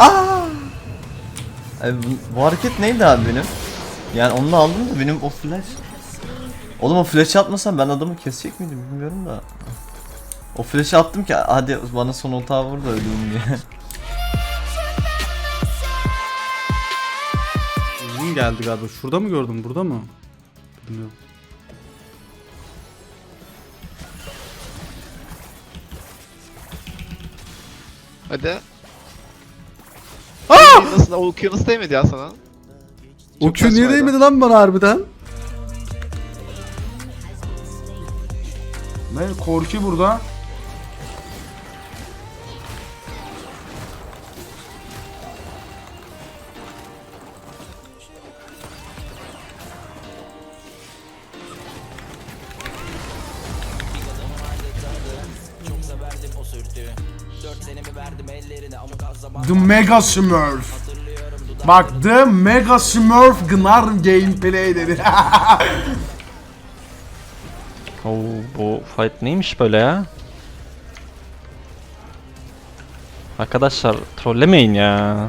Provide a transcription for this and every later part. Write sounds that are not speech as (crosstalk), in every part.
Aa! Abi bu, bu hareket neydi abi benim? Yani onu aldım da benim o flash. Oğlum o flash atmasam ben adamı kesecek miydim bilmiyorum da. O flash'ı attım ki hadi bana son otağı vur da öleyim diye. (laughs) Uzun geldi galiba. Şurada mı gördüm? Burada mı? Bilmiyorum. Hadi. Nasıl o Q nasıl değmedi ya sana? O Q niye değmedi lan bana harbiden? Ne korku burada. Mega Smurf. Bak The Mega Smurf Gnar gameplay dedi. (laughs) Oo, bu fight neymiş böyle ya? Arkadaşlar trollemeyin ya.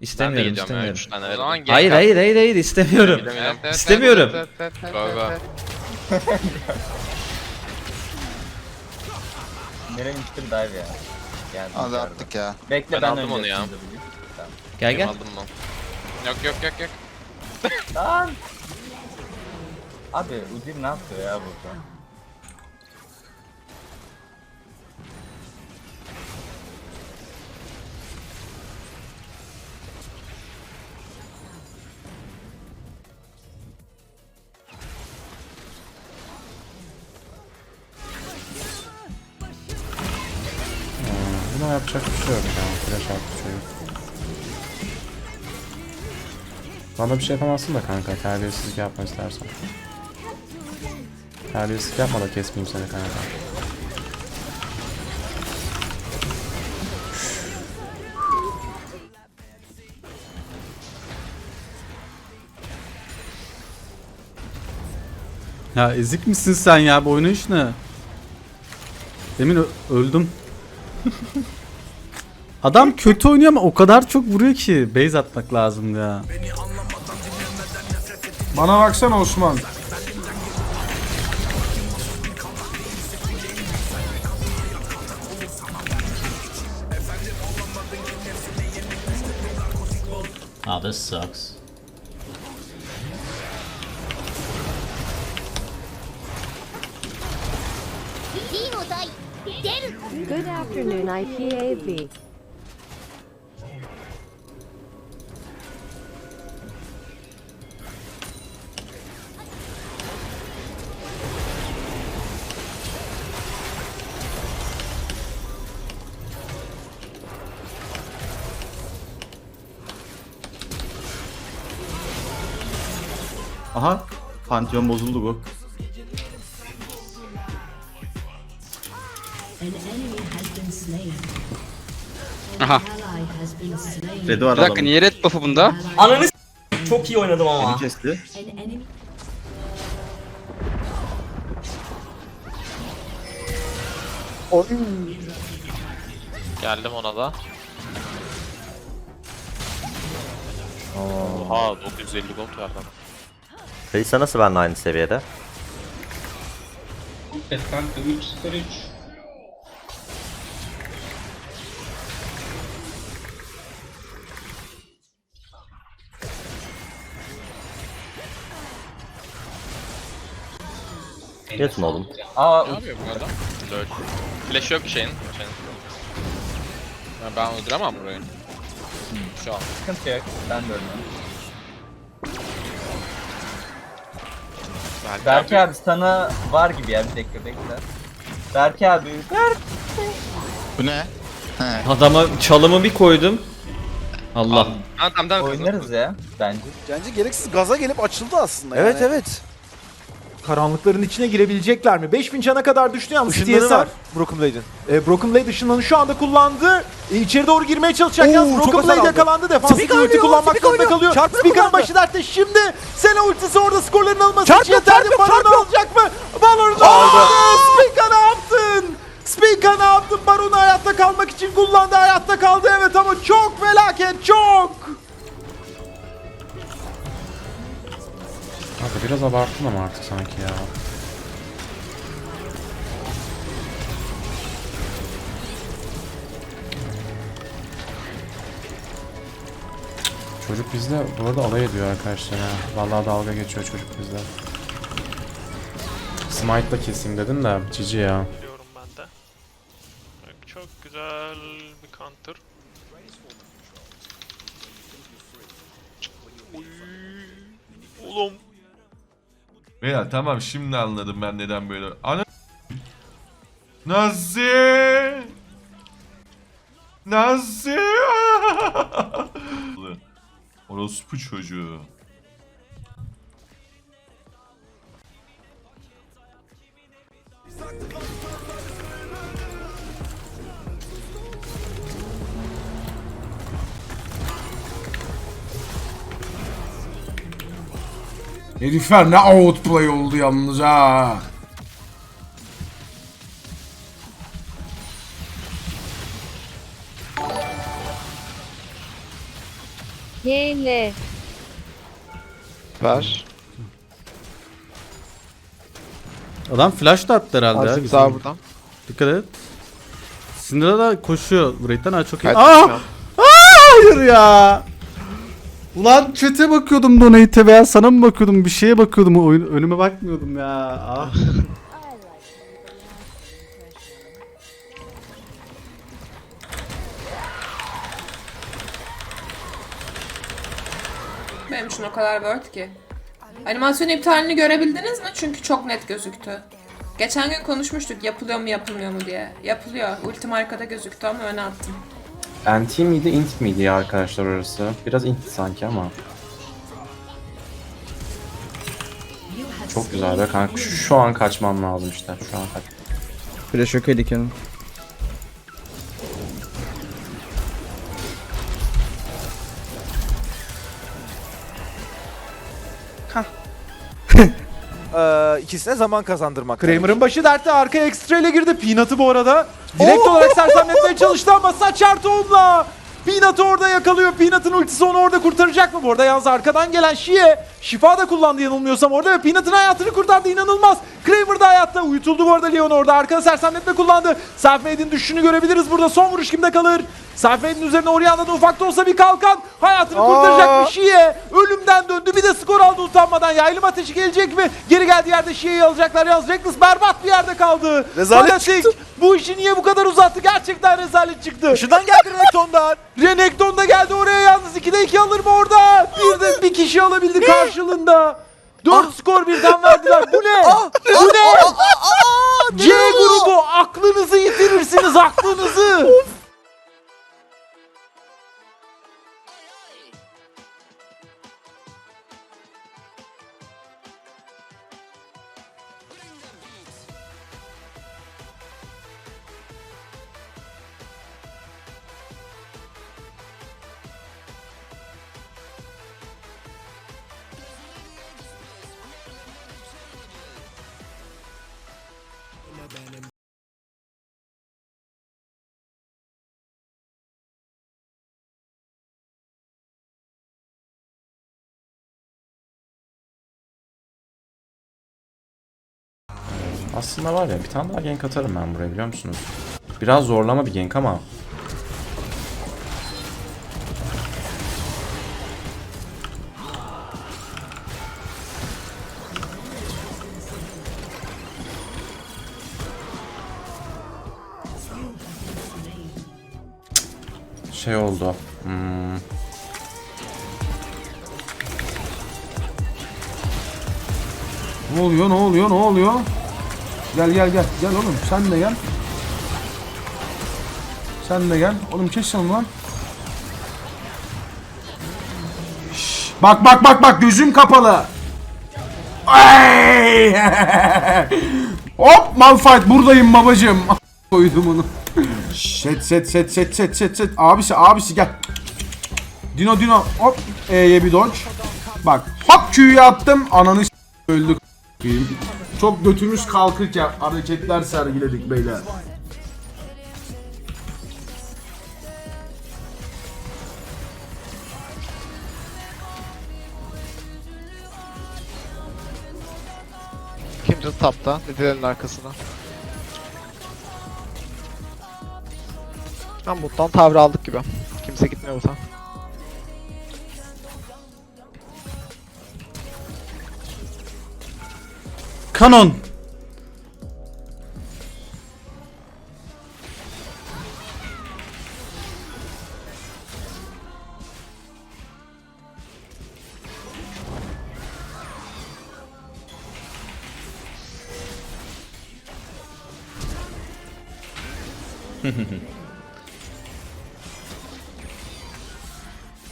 İstemiyorum istemiyorum. O zaman gel. Hayır hayır hayır hayır istemiyorum. İstemiyorum. Go, go. (laughs) Nereye gittim dive ya. Geldim. Hadi attık ya. Bekle Ben ben, aldım önce onu ya. Tamam. Gel gel. Aldım onu. Yok yok yok yok. Lan! Abi Udyr ne yapıyor ya burada? Buna yapacak bir şey yok ya. Flash attı çocuk. Bana bir şey yapamazsın da kanka. Terbiyesizlik yapma istersen. Terbiyesizlik yapma da kesmeyeyim seni kanka. Ya ezik misin sen ya? Bu oynayış ne? Demin öldüm. (laughs) Adam kötü oynuyor ama o kadar çok vuruyor ki base atmak lazım ya. Bana baksana Osman. Oh, this sucks. Afternoon, IPAV. Aha. Pantheon bozuldu bu. Aha. Redo var Bir dakika niye red buff'ı bunda? Ananı s- çok iyi oynadım ama. Beni kesti. Geldim ona da. Oha 950 gold verdim. Kayısa nasıl benimle aynı seviyede? Yatın oğlum. Aa Ne yapıyor bu adam? Lol. Flash yok şeyin. şeyin. Ya ben öldüremem burayı. Şu an. sıkıntı yok. Ben de ölmüyorum. Belki Berke abi sana var gibi ya bir dakika bekle. Berke abi. Bu ne? He. Adama çalımı bir koydum. Allah. Ha tamam tamam. Oynarız ya bence. Bence gereksiz gaza gelip açıldı aslında Evet yani. evet. Karanlıkların içine girebilecekler mi? 5000 cana kadar düştü yalnız Işınları var var. Broken Blade'in. E, Broken Blade ışınlarını şu anda kullandı. E, içeri doğru girmeye çalışacak yalnız çok Broken hasar Blade aldı. yakalandı. Defansif ulti oynuyor, kullanmak Speak zorunda oynuyor. kalıyor. Çarpı kullandı. başı dertte şimdi. Sena ultisi orada skorların alması Çarpı, için yeterli. çarpı, Baron çarpı. alacak mı? Baron aldı. Speaker ne yaptın? Speaker ne yaptın? Baron'u hayatta kalmak için kullandı. Hayatta kaldı evet ama çok felaket çok. Biraz abarttın ama artık sanki ya. Çocuk bizde bu arada alay ediyor arkadaşlar ha. Vallahi dalga geçiyor çocuk bizde. Smite'la keseyim dedim de cici ya. Biliyorum ben de. Çok güzel bir counter. Oğlum Beyler tamam şimdi anladım ben neden böyle. Ana Nasıl? Nasıl? (laughs) Orospu çocuğu. Herifler ne outplay oldu yalnız ha. YL. Ver. Adam flash da attı herhalde ya. Azıcık bizim. daha buradan. Dikkat et. Syndra da koşuyor. Wraith'ten ha çok iyi. Kaç Aa! an? Hayır ya. Ulan chat'e bakıyordum donate'e veya sana mı bakıyordum bir şeye bakıyordum oyun önüme bakmıyordum ya. Ah. Benim için o kadar word ki. Animasyon iptalini görebildiniz mi? Çünkü çok net gözüktü. Geçen gün konuşmuştuk yapılıyor mu yapılmıyor mu diye. Yapılıyor. Ultim arkada gözüktü ama öne attım. NT miydi int miydi ya arkadaşlar orası? Biraz int sanki ama. Çok güzel be kanka. Şu, an kaçmam lazım işte. Şu an kaç. Flash yok ediken. Ee, ikisine zaman kazandırmak. Kramer'ın başı dertte arkaya ekstra ile girdi. Peanut'ı bu arada direkt olarak sersemletmeye çalıştı ama saçar tohumla. Peanut'ı orada yakalıyor. Peanut'ın ultisi onu orada kurtaracak mı? Bu arada yalnız arkadan gelen Şie şifa da kullandı yanılmıyorsam orada ve Peanut'ın hayatını kurtardı. inanılmaz. Kramer da hayatta. Uyutuldu bu arada Leon orada. Arkada sersemletme kullandı. Selfmade'in düşüşünü görebiliriz burada. Son vuruş kimde kalır? Selfmade'in üzerine Orianna da ufak da olsa bir kalkan. Hayatını kurtaracak mı Şie? Ölümden döndü. Bir de skor aldı utanmadan. Yaylım ateşi gelecek mi? Geri geldiği yerde Şie'yi alacaklar. Yalnız Reckless berbat bir yerde kaldı. Rezalet Fanatic, Bu işi niye bu kadar uzattı? Gerçekten rezalet çıktı. Şuradan geldi Renekton'dan. (laughs) Renekton da geldi oraya yalnız 2'de 2 alır mı orada? Bir de bir kişi alabildi karşılığında. 4 skor birden verdiler. Bu ne? Bu ne? C grubu aklınızı yitirirsiniz aklınızı. Aslında var ya bir tane daha gank atarım ben buraya biliyor musunuz? Biraz zorlama bir gank ama. Şey oldu. Hmm. Ne oluyor ne oluyor ne oluyor? Gel gel gel gel oğlum sen de gel. Sen de gel. Oğlum kes onu lan. Bak bak bak bak gözüm kapalı. Ay! (laughs) Hop Malphite buradayım babacım. (laughs) koydum onu. set set set set set set set. Abisi abisi gel. Dino Dino hop E'ye bir dodge. Bak hop Q'yu attım ananı öldük. Çok götümüz kalkırken hareketler sergiledik beyler. Kindred tapta. Dedilerin arkasına. Tam bottan tavır aldık gibi. Kimse gitmiyor bota. Kanon.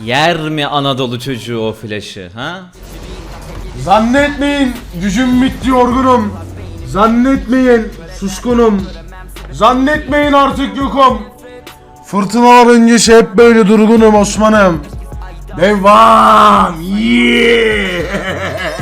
Yer mi Anadolu çocuğu o flash'ı ha? Zannetmeyin gücüm bitti yorgunum. Zannetmeyin suskunum. Zannetmeyin artık yokum. Fırtınalar öncesi hep böyle durgunum Osman'ım. Devam. Yeah. (laughs)